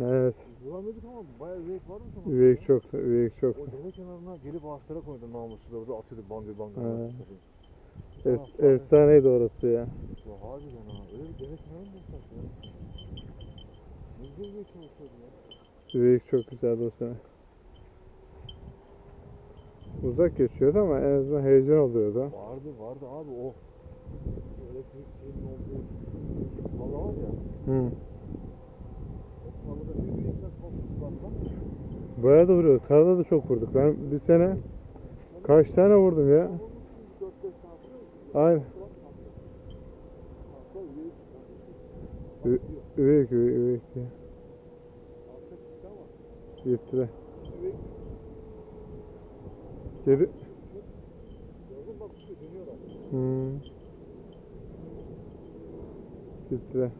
Evet. Vuramıyorduk ama bayağı üveyik o zaman. Üveyik çok, üveyik çok. O dere kenarına gelip ağaçlara koydu namussuz da orada atıyordu bangır bangır. Satayım. Es- Sana- efsaneydi orası ya. Ya harbiden ha. Öyle bir dere kenarı mı bulsak ya? Ne güzel üveyik çalışıyordu ya. Üveyik çok güzeldi o sene. Uzak geçiyordu ama en azından heyecan oluyordu. Vardı vardı abi o. Elektrik şeyinin olduğu kala var ya. Hı. Bayağı da vuruyor. Karada da çok vurduk. Ben bir sene kaç tane vurdum ya. 4-5 tane atıyor musun? Aynen. Üveyik. Üveyik, üveyik. Gittiler. Üveyik. Geri... Hmm. Gittiler.